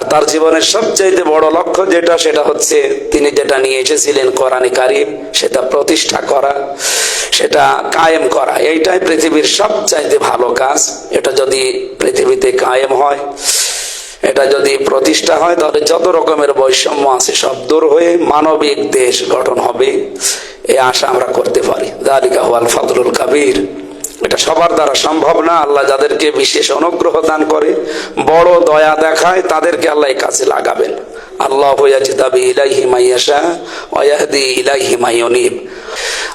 আর তার জীবনের সবচাইতে বড় লক্ষ্য যেটা, সেটা হচ্ছে তিনি যেটা নিয়ে এসেছিলেন কোরআনে কারিম, সেটা প্রতিষ্ঠা করা, সেটা কায়েম করা। এইটাই পৃথিবীর সবচাইতে ভালো কাজ। এটা যদি পৃথিবীতে কায়েম হয়, এটা যদি প্রতিষ্ঠা হয়, তাহলে যত রকমের বৈষম্য আছে সব দূর হয়ে মানবিক দেশ গঠন হবে। এই আশা আমরা করতে পারি। দালিকা ওয়াল ফজলুল কাবির। এটা সবার দ্বারা সম্ভব না। আল্লাহ যাদেরকে বিশেষ অনুগ্রহ দান করে, বড় দয়া দেখায়, তাদেরকে আল্লাহ কাছে লাগাবেন। আল্লাহ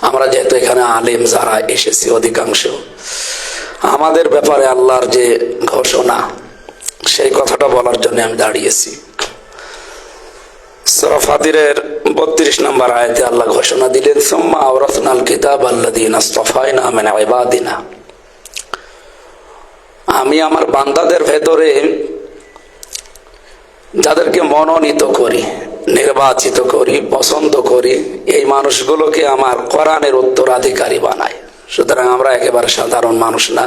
আমরা যেহেতু এখানে আলেম যারা, এসেছি অধিকাংশ। আমাদের ব্যাপারে আল্লাহর যে ঘোষণা, সেই কথাটা বলার জন্য আমি দাঁড়িয়েছি। সূরা বত্রিশ নম্বর আয়াতে আল্লাহ ঘোষণা দিলেন, সুম্মা আওরাসনাল কিতাব আল্লাযীনা ইসতাফাইনা মিন ইবাদিনা। আমি আমার বান্দাদের ভেতরে যাদেরকে মনোনীত করি, নির্বাচিত করি, পছন্দ করি, এই মানুষগুলোকে আমার কোরআনের উত্তরাধিকারী বানাই। সুতরাং আমরা একেবারে সাধারণ মানুষ না।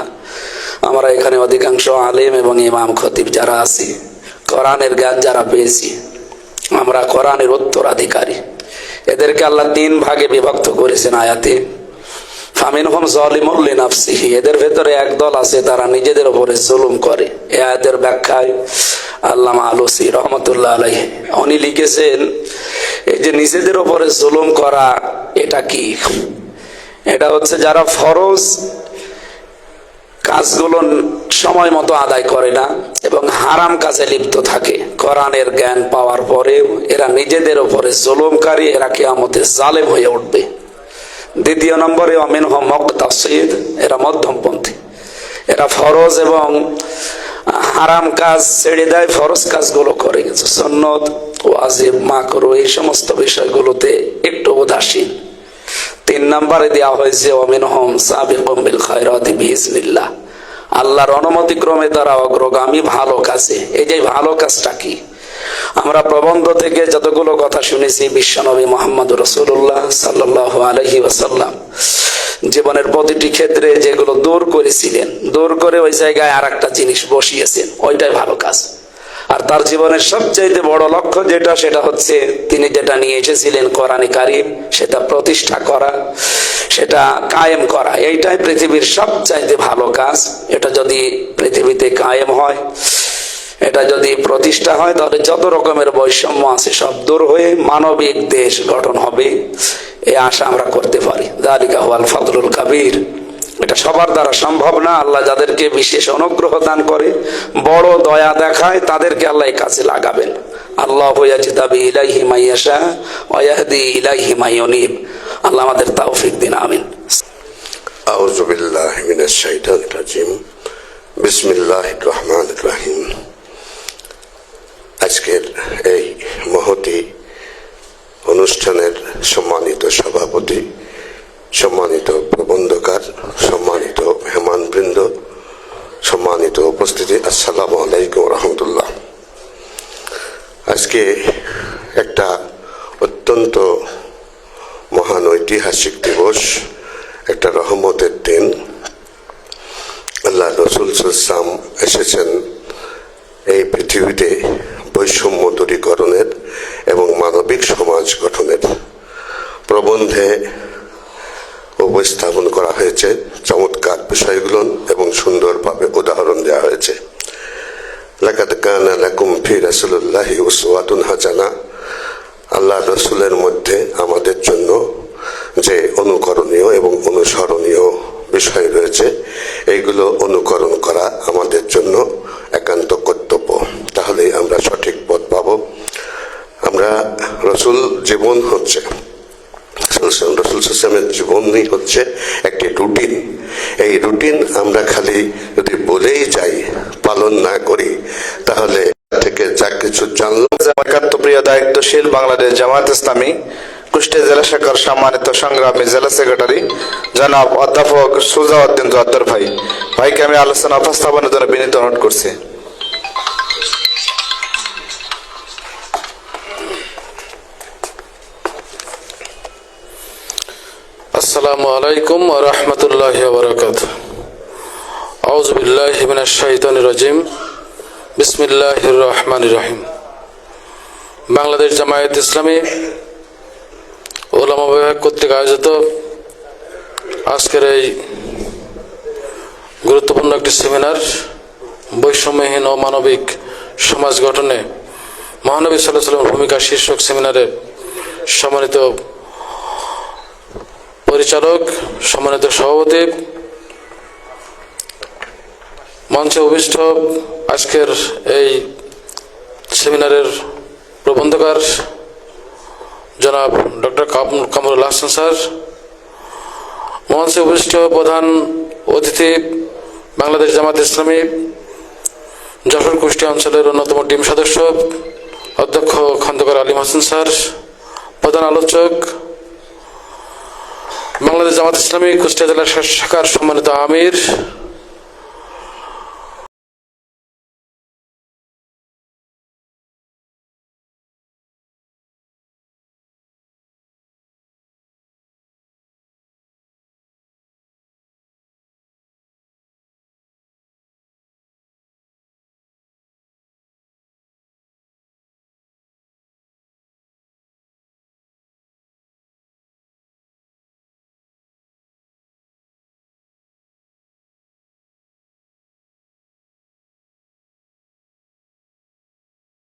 আমরা এখানে অধিকাংশ আলেম এবং ইমাম খতিব যারা আছি, কোরআনের জ্ঞান যারা পেয়েছি আমরা কোরআনের উত্তরাধিকারী এদেরকে আল্লাহ তিন ভাগে বিভক্ত করেছেন আয়াতে। ফামিন হোম জলিমুল্লি নাফসিহি এদের ভেতরে একদল আছে, তারা নিজেদের উপরে জুলুম করে। এ আয়াতের ব্যাখ্যায় আল্লামা আলুসি রহমতুল্লাহ আলাই উনি লিখেছেন, এই যে নিজেদের উপরে জুলুম করা, এটা কি? এটা হচ্ছে যারা ফরজ কাজগুলো সময় মতো আদায় করে না এবং হারাম কাজে লিপ্ত থাকে। কোরআনের জ্ঞান পাওয়ার পরেও এরা নিজেদের উপরে জুলুমকারী, এরা কেয়ামতে জালেম হয়ে উঠবে। দ্বিতীয় নম্বরে অমিন হমক তাসিদ এরা মধ্যমপন্থী। এরা ফরজ এবং হারাম কাজ ছেড়ে দেয়, ফরজ কাজগুলো করে। গেছে সন্নত, ওয়াজিব, মাকরু এই সমস্ত বিষয়গুলোতে একটু উদাসীন। তিন নম্বরে দেওয়া হয়েছে অমিন হোম সাবিকুম বিল খায়রাতি বিইজনিল্লাহ আল্লাহর অনুমতি ক্রমে তারা অগ্রগামী, ভালো কাজে। এই যে ভালো কাজটা কি? আমরা প্রবন্ধ থেকে যতগুলো কথা শুনেছি, বিশ্বনবী মোহাম্মদ রসুল্লাহ সাল্লাহ আলহি ওয়াসাল্লাম, জীবনের প্রতিটি ক্ষেত্রে যেগুলো দূর করেছিলেন, দূর করে ওই জায়গায় আর একটা জিনিস বসিয়েছেন, ওইটাই ভালো কাজ। আর তার জীবনের সবচাইতে বড় লক্ষ্য যেটা, সেটা হচ্ছে তিনি যেটা নিয়ে এসেছিলেন কোরআনে কারিম, সেটা প্রতিষ্ঠা করা, সেটা কায়েম করা। এইটাই পৃথিবীর সবচাইতে ভালো কাজ। এটা যদি পৃথিবীতে কায়েম হয়, এটা যদি প্রতিষ্ঠা হয়, তাহলে যত রকমের বৈষম্য আছে সব দূর হয়ে মানবিক দেশ গঠন হবে। এই আশা আমরা করতে পারি। দালিকা ওয়াল ফজলুল কাবির। এটা সবার দ্বারা সম্ভব না। আল্লাহ যাদেরকে বিশেষ অনুগ্রহ দান করে, বড় দয়া দেখায়, তাদেরকে আল্লাহ কাছে লাগাবেন। আল্লাহ ইয়াজিদাবি ইলাইহি মাইয়াশা ওয়াহদি ইলাইহি মাইয়ুনিব আল্লাহ আমাদের তৌফিক দিন, আমিন। আউযু বিল্লাহি মিনাশ শাইতানির রাজিম। বিসমিল্লাহির রহমানির রহিম। আজকের এই মহতি অনুষ্ঠানের সম্মানিত সভাপতি, সম্মানিত উপস্থিতি। আসসালামু আলাইকুম রহমতুল্লাহ। আজকে একটা অত্যন্ত মহান ঐতিহাসিক দিবস, একটা রহমতের দিন। আল্লাহ রসুল সাল্লাম এসেছেন এই পৃথিবীতে বৈষম্য দূরীকরণের এবং মানবিক সমাজ গঠনের প্রবন্ধে উপস্থাপন করা হয়েছে। চমৎকার বিষয়গুলো এবং সুন্দরভাবে উদাহরণ দেওয়া হয়েছে। লাকাদ কানা লাকুম ফি রাসূলুল্লাহি উসওয়াতুন হাসানা। আল্লাহ রসুলের মধ্যে আমাদের জন্য যে অনুকরণীয় এবং অনুসরণীয় বিষয় রয়েছে, এইগুলো অনুকরণ করা আমাদের জন্য একান্ত কর্তব্য। তাহলেই আমরা সঠিক পথ পাব। আমরা রসুল জীবন হচ্ছে। রসুল সালামের জীবনই হচ্ছে একটি রুটিন এই রুটিন আমরা খালি যদি বলেই যাই, পালন না করি, তাহলে থেকে যা কিছু জানলাম। একাত্মপ্রিয় দায়িত্বশীল বাংলাদেশ জামাত ইসলামী, কুষ্টিয়া জেলা শাখার সম্মানিত সংগ্রামী জেলা সেক্রেটারি জনাব অধ্যাপক সুজাউদ্দিন জোয়াদ্দর ভাই। ভাইকে আমি আলোচনা উপস্থাপনের জন্য বিনীত অনুরোধ করছি। আসসালামু আলাইকুম ওয়া রাহমাতুল্লাহি ওয়া বারাকাতুহু। আউযু বিল্লাহি মিনাশ শাইতানির রাজিম। বিসমিল্লাহির রহমানির রহিম। বাংলাদেশ জামায়াত ইসলামী ওলামা বিভাগ কর্তৃক আয়োজিত আজকের এই গুরুত্বপূর্ণ একটি সেমিনার বৈষম্যহীন ও মানবিক সমাজ গঠনে মহানবী সাল্লাহ সাল্লামের ভূমিকা শীর্ষক সেমিনারে সম্মানিত পরিচালক, সম্মানিত সভাপতি, মঞ্চে অভিষ্ট আজকের এই সেমিনারের প্রবন্ধকার জনাব ডক্টর কামরুল হাসান স্যার, মঞ্চে অভিষ্ট প্রধান অতিথি বাংলাদেশ জামাত ইসলামী, যশোর কুষ্টিয়া অঞ্চলের অন্যতম টিম সদস্য, অধ্যক্ষ খন্দকার আলিম হাসান স্যার, প্রধান আলোচক বাংলাদেশ জামাত ইসলামী কুষ্টিয়া জেলা শাখার সম্মানিত আমির।